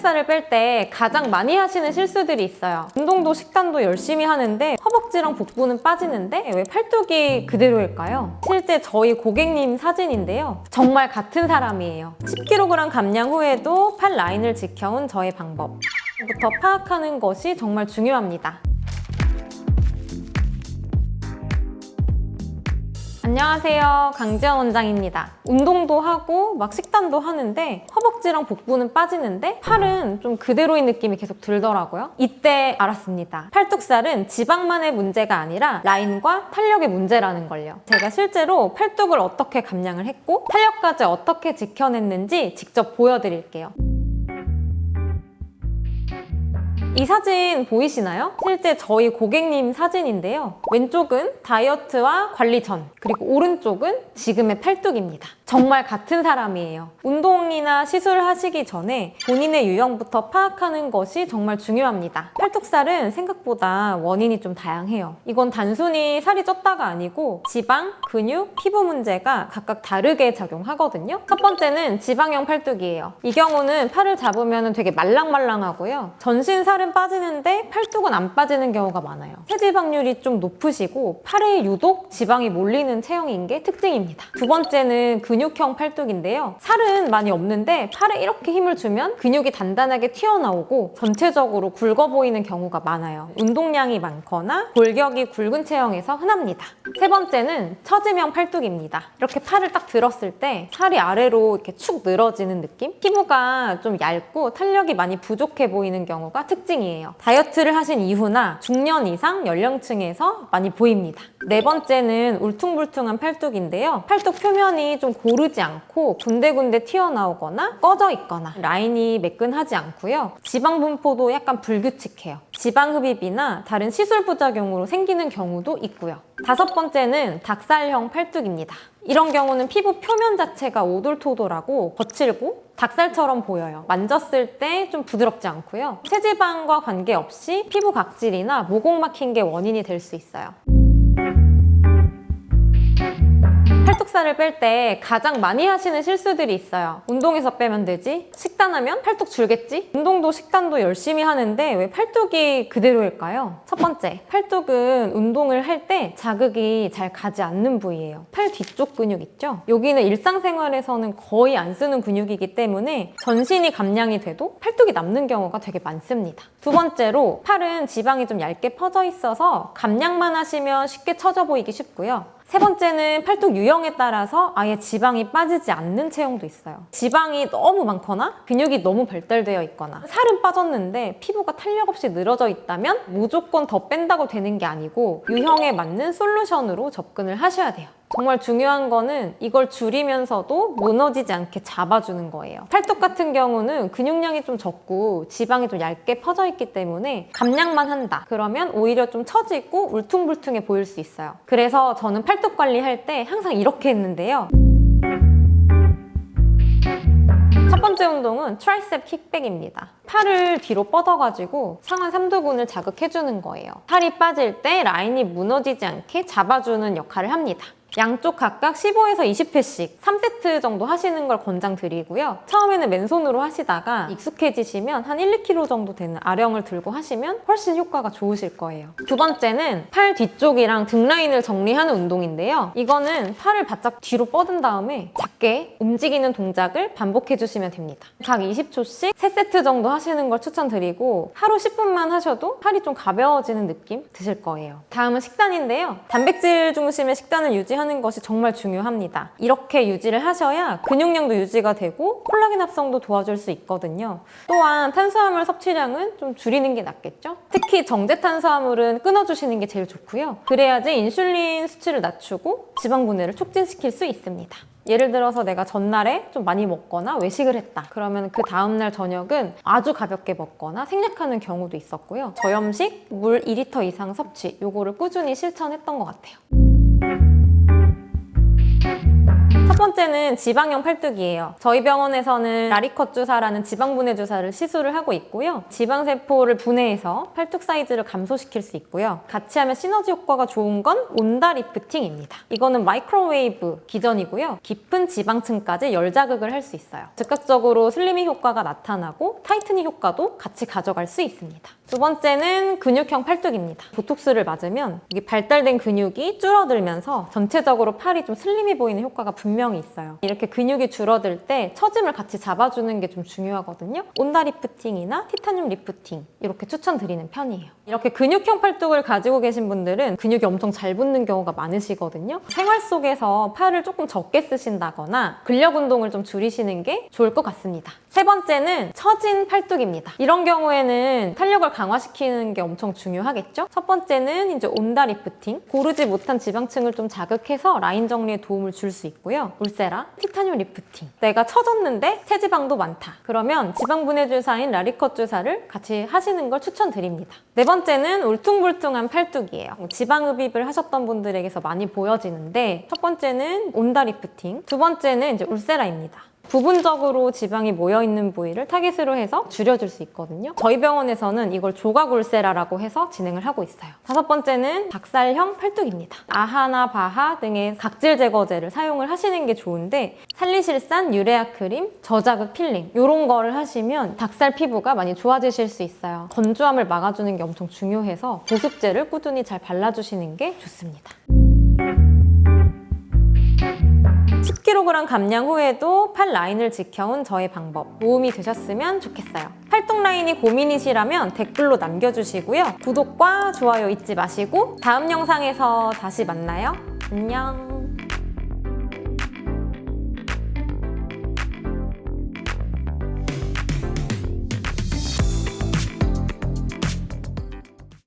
팔뚝살을 뺄 때 가장 많이 하시는 실수들이 있어요. 운동도 식단도 열심히 하는데 허벅지랑 복부는 빠지는데 왜 팔뚝이 그대로일까요? 실제 저희 고객님 사진인데요. 정말 같은 사람이에요. 10kg 감량 후에도 팔 라인을 지켜온 저의 방법. 부터 파악하는 것이 정말 중요합니다. 안녕하세요. 강지연 원장입니다. 운동도 하고 막 식단도 하는데 허벅지랑 복부는 빠지는데 팔은 좀 그대로인 느낌이 계속 들더라고요. 이때 알았습니다. 팔뚝살은 지방만의 문제가 아니라 라인과 탄력의 문제라는 걸요. 제가 실제로 팔뚝을 어떻게 감량을 했고 탄력까지 어떻게 지켜냈는지 직접 보여드릴게요. 이 사진 보이시나요? 실제 저희 고객님 사진인데요. 왼쪽은 다이어트와 관리 전, 그리고 오른쪽은 지금의 팔뚝입니다. 정말 같은 사람이에요. 운동이나 시술을 하시기 전에 본인의 유형부터 파악하는 것이 정말 중요합니다. 팔뚝살은 생각보다 원인이 좀 다양해요. 이건 단순히 살이 쪘다가 아니고 지방, 근육, 피부 문제가 각각 다르게 작용하거든요. 첫 번째는 지방형 팔뚝이에요. 이 경우는 팔을 잡으면 되게 말랑말랑하고요. 전신 살은 빠지는데 팔뚝은 안 빠지는 경우가 많아요. 체지방률이 좀 높으시고 팔에 유독 지방이 몰리는 체형인 게 특징입니다. 두 번째는 근육 형 팔뚝인데요. 살은 많이 없는데 팔에 이렇게 힘을 주면 근육이 단단하게 튀어나오고 전체적으로 굵어 보이는 경우가 많아요. 운동량이 많거나 골격이 굵은 체형에서 흔합니다. 세 번째는 처지명 팔뚝입니다. 이렇게 팔을 딱 들었을 때 살이 아래로 이렇게 축 늘어지는 느낌? 피부가 좀 얇고 탄력이 많이 부족해 보이는 경우가 특징이에요. 다이어트를 하신 이후나 중년 이상 연령층에서 많이 보입니다. 네 번째는 울퉁불퉁한 팔뚝인데요. 팔뚝 표면이 좀 고르지 않고 군데군데 튀어나오거나 꺼져 있거나 라인이 매끈하지 않고요. 지방 분포도 약간 불규칙해요. 지방 흡입이나 다른 시술 부작용으로 생기는 경우도 있고요. 다섯 번째는 닭살형 팔뚝입니다. 이런 경우는 피부 표면 자체가 오돌토돌하고 거칠고 닭살처럼 보여요. 만졌을 때 좀 부드럽지 않고요. 체지방과 관계없이 피부 각질이나 모공 막힌 게 원인이 될 수 있어요. 팔뚝살을 뺄 때 가장 많이 하시는 실수들이 있어요. 운동에서 빼면 되지? 식단하면 팔뚝 줄겠지? 운동도 식단도 열심히 하는데 왜 팔뚝이 그대로일까요? 첫 번째, 팔뚝은 운동을 할 때 자극이 잘 가지 않는 부위예요. 팔 뒤쪽 근육 있죠? 여기는 일상생활에서는 거의 안 쓰는 근육이기 때문에 전신이 감량이 돼도 팔뚝이 남는 경우가 되게 많습니다. 두 번째로, 팔은 지방이 좀 얇게 퍼져 있어서 감량만 하시면 쉽게 처져 보이기 쉽고요. 세 번째는 팔뚝 유형에 따라서 아예 지방이 빠지지 않는 체형도 있어요. 지방이 너무 많거나 근육이 너무 발달되어 있거나 살은 빠졌는데 피부가 탄력 없이 늘어져 있다면 무조건 더 뺀다고 되는 게 아니고 유형에 맞는 솔루션으로 접근을 하셔야 돼요. 정말 중요한 거는 이걸 줄이면서도 무너지지 않게 잡아주는 거예요. 팔뚝 같은 경우는 근육량이 좀 적고 지방이 좀 얇게 퍼져 있기 때문에 감량만 한다. 그러면 오히려 좀 처지고 울퉁불퉁해 보일 수 있어요. 그래서 저는 팔뚝 관리할 때 항상 이렇게 했는데요. 첫 번째 운동은 트라이셉 킥백입니다. 팔을 뒤로 뻗어가지고 상완 삼두근을 자극해주는 거예요. 팔이 빠질 때 라인이 무너지지 않게 잡아주는 역할을 합니다. 양쪽 각각 15에서 20회씩 3세트 정도 하시는 걸 권장드리고요. 처음에는 맨손으로 하시다가 익숙해지시면 한 1, 2kg 정도 되는 아령을 들고 하시면 훨씬 효과가 좋으실 거예요. 두 번째는 팔 뒤쪽이랑 등 라인을 정리하는 운동인데요. 이거는 팔을 바짝 뒤로 뻗은 다음에 작 게 움직이는 동작을 반복해 주시면 됩니다. 각 20초씩 3세트 정도 하시는 걸 추천드리고 하루 10분만 하셔도 팔이 좀 가벼워지는 느낌 드실 거예요. 다음은 식단인데요. 단백질 중심의 식단을 유지하는 것이 정말 중요합니다. 이렇게 유지를 하셔야 근육량도 유지가 되고 콜라겐 합성도 도와줄 수 있거든요. 또한 탄수화물 섭취량은 좀 줄이는 게 낫겠죠? 특히 정제 탄수화물은 끊어주시는 게 제일 좋고요. 그래야지 인슐린 수치를 낮추고 지방 분해를 촉진시킬 수 있습니다. 예를 들어서 내가 전날에 좀 많이 먹거나 외식을 했다. 그러면 그 다음날 저녁은 아주 가볍게 먹거나 생략하는 경우도 있었고요. 저염식, 물 2리터 이상 섭취, 요거를 꾸준히 실천했던 것 같아요. 첫 번째는 지방형 팔뚝이에요. 저희 병원에서는 라리컷 주사라는 지방분해 주사를 시술을 하고 있고요. 지방세포를 분해해서 팔뚝 사이즈를 감소시킬 수 있고요. 같이 하면 시너지 효과가 좋은 건 온다 리프팅입니다. 이거는 마이크로웨이브 기전이고요. 깊은 지방층까지 열 자극을 할 수 있어요. 즉각적으로 슬리밍 효과가 나타나고 타이트닝 효과도 같이 가져갈 수 있습니다. 두 번째는 근육형 팔뚝입니다. 보톡스를 맞으면 이게 발달된 근육이 줄어들면서 전체적으로 팔이 좀 슬림해 보이는 효과가 분명히 있어요. 이렇게 근육이 줄어들 때 처짐을 같이 잡아주는 게 좀 중요하거든요. 온다 리프팅이나 티타늄 리프팅 이렇게 추천드리는 편이에요. 이렇게 근육형 팔뚝을 가지고 계신 분들은 근육이 엄청 잘 붙는 경우가 많으시거든요. 생활 속에서 팔을 조금 적게 쓰신다거나 근력 운동을 좀 줄이시는 게 좋을 것 같습니다. 세 번째는 처진 팔뚝입니다. 이런 경우에는 탄력을 강화시키는 게 엄청 중요하겠죠? 첫 번째는 이제 온다 리프팅. 고르지 못한 지방층을 좀 자극해서 라인 정리에 도움을 줄 수 있고요. 울세라, 티타늄 리프팅. 내가 처졌는데 체지방도 많다. 그러면 지방 분해 주사인 라리컷 주사를 같이 하시는 걸 추천드립니다. 네 번째는 울퉁불퉁한 팔뚝이에요. 지방 흡입을 하셨던 분들에게서 많이 보여지는데 첫 번째는 온다 리프팅, 두 번째는 이제 울세라입니다. 부분적으로 지방이 모여 있는 부위를 타깃으로 해서 줄여줄 수 있거든요. 저희 병원에서는 이걸 조각 울세라라고 해서 진행을 하고 있어요. 다섯 번째는 닭살형 팔뚝입니다. 아하나 바하 등의 각질 제거제를 사용을 하시는 게 좋은데 살리실산, 유레아 크림, 저자극 필링 이런 거를 하시면 닭살 피부가 많이 좋아지실 수 있어요. 건조함을 막아주는 게 엄청 중요해서 보습제를 꾸준히 잘 발라주시는 게 좋습니다. 10kg 감량 후에도 팔 라인을 지켜온 저의 방법 도움이 되셨으면 좋겠어요. 팔뚝 라인이 고민이시라면 댓글로 남겨주시고요. 구독과 좋아요 잊지 마시고 다음 영상에서 다시 만나요. 안녕.